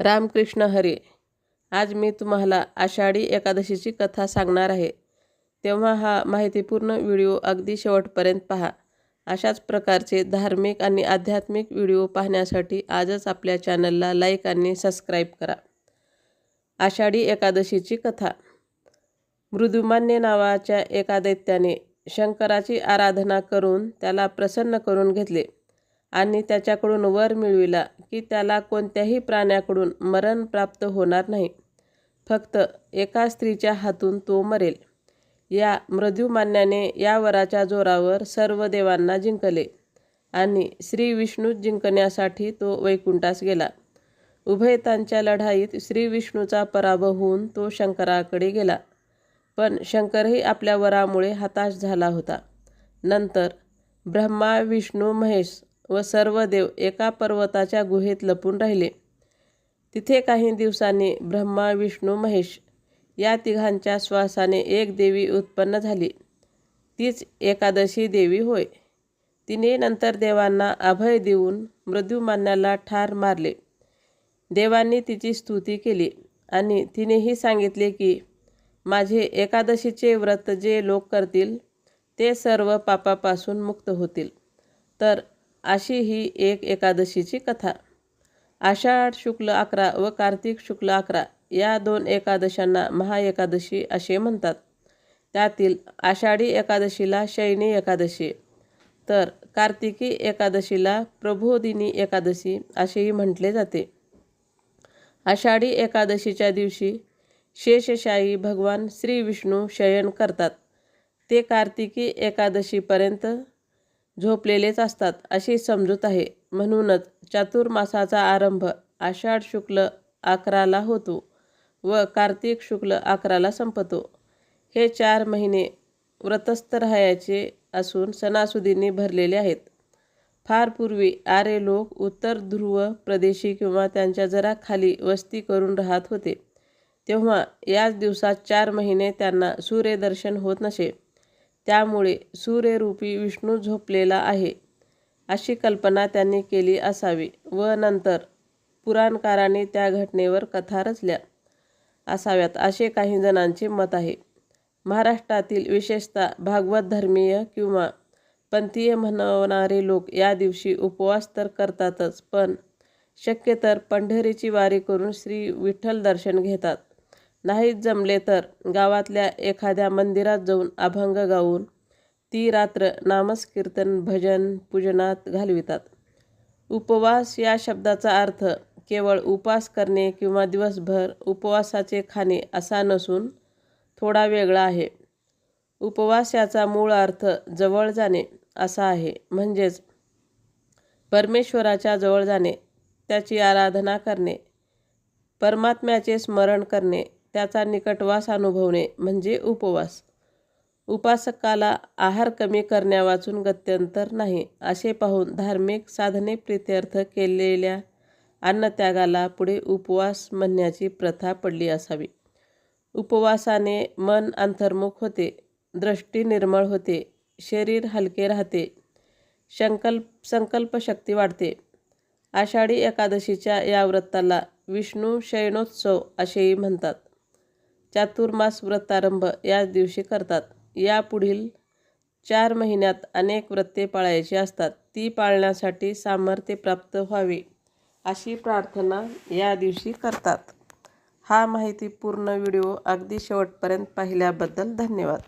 रामकृष्ण हरी आज मी तुम्हाला आषाढी एकादशीची कथा सांगणार आहे. तेव्हा हा माहितीपूर्ण व्हिडिओ अगदी शेवटपर्यंत पहा. अशाच प्रकारचे धार्मिक आणि आध्यात्मिक व्हिडिओ पाहण्यासाठी आजच आपल्या चॅनलला लाईक आणि सबस्क्राईब करा. आषाढी एकादशीची कथा. मृदुमान्य नावाच्या एका दैत्याने शंकराची आराधना करून त्याला प्रसन्न करून घेतले. आणि त्याच्याकडून वर मिळविला की त्याला कोणत्याही प्राण्याकडून मरण प्राप्त होणार नाही. फक्त एका स्त्रीच्या हातून तो मरेल. या मृद्युमान्याने या वराच्या जोरावर सर्व देवांना जिंकले आणि श्री विष्णू जिंकण्यासाठी तो वैकुंठास गेला. उभयतांच्या लढाईत श्री विष्णूचा पराभव होऊन तो शंकराकडे गेला. पण शंकरही आपल्या वरामुळे हताश झाला होता. नंतर ब्रह्मा विष्णू महेश व सर्व देव एका पर्वताच्या गुहेत लपून राहिले. तिथे काही दिवसांनी ब्रह्मा विष्णू महेश या तिघांच्या श्वासाने एक देवी उत्पन्न झाली. तीच एकादशी देवी होय. तिने नंतर देवांना अभय देऊन मृद्युमान्याला ठार मारले. देवांनी तिची स्तुती केली आणि तिनेही सांगितले की माझे एकादशीचे व्रत जे लोक करतील ते सर्व पापापासून मुक्त होतील. तर अशी ही एक एकादशीची कथा. आषाढ शुक्ल अकरा व कार्तिक शुक्ल अकरा या दोन एकादशांना महाएकादशी असे म्हणतात. त्यातील आषाढी एकादशीला शयनी एकादशी तर कार्तिकी एकादशीला प्रबोधिनी एकादशी असेही म्हटले जाते. आषाढी एकादशीच्या दिवशी शेषशाही भगवान श्री विष्णू शयन करतात. ते कार्तिकी एकादशीपर्यंत झोपलेलेच असतात अशी समजूत आहे. म्हणूनच चातुर्मासाचा आरंभ आषाढ शुक्ल अकराला होतो व कार्तिक शुक्ल अकराला संपतो. हे चार महिने व्रतस्थ राहायचे असून सणासुदींनी भरलेले आहेत. फार पूर्वी आरे लोक उत्तर ध्रुव प्रदेशी किंवा त्यांच्या जरा खाली वस्ती करून राहत होते. तेव्हा याच दिवसात चार महिने त्यांना सूर्यदर्शन होत नसे. त्यामुळे सूर्यरूपी विष्णू झोपलेला आहे. अशी कल्पना त्यांनी केली असावी व नंतर पुराणकाराने त्या घटनेवर कथा रचल्या असाव्यात असे काही जणांचे मत आहे. महाराष्ट्रातील विशेषतः भागवत धर्मीय किंवा पंथीय म्हणवणारे लोक या दिवशी उपवास तर करतातच पण शक्य तर पंढरीची वारी करून श्री विठ्ठल दर्शन घेतात. नाहीच जमले तर गावातल्या एखाद्या मंदिरात जाऊन अभंग गाऊन ती रात्र नामस्कीर्तन भजन पूजनात घालवितात. उपवास या शब्दाचा अर्थ केवळ उपास करणे किंवा दिवसभर उपवासाचे खाणे असा नसून थोडा वेगळा आहे. उपवास याचा मूळ अर्थ जवळ जाणे असा आहे. म्हणजेच परमेश्वराच्या जवळ जाणे त्याची आराधना करणे परमात्म्याचे स्मरण करणे त्याचा निकटवास अनुभवणे म्हणजे उपवास. उपासकाला आहार कमी करण्यावाचून गत्यंतर नाही असे पाहून धार्मिक साधने प्रित्यर्थ केलेल्या अन्नत्यागाला पुढे उपवास म्हणण्याची प्रथा पडली असावी. उपवासाने मन अंतर्मुख होते दृष्टी निर्मळ होते शरीर हलके राहते संकल्प संकल्पशक्ती वाढते. आषाढी एकादशीच्या या व्रताला विष्णू शयनोत्सव असेही म्हणतात. चातुर्मास व्रतारंभ याच दिवशी करतात. यापुढील चार महिन्यात अनेक व्रते पाळायची असतात. ती पाळण्यासाठी सामर्थ्य प्राप्त व्हावे अशी प्रार्थना या दिवशी करतात. हा माहितीपूर्ण व्हिडिओ अगदी शेवटपर्यंत पाहिल्याबद्दल धन्यवाद.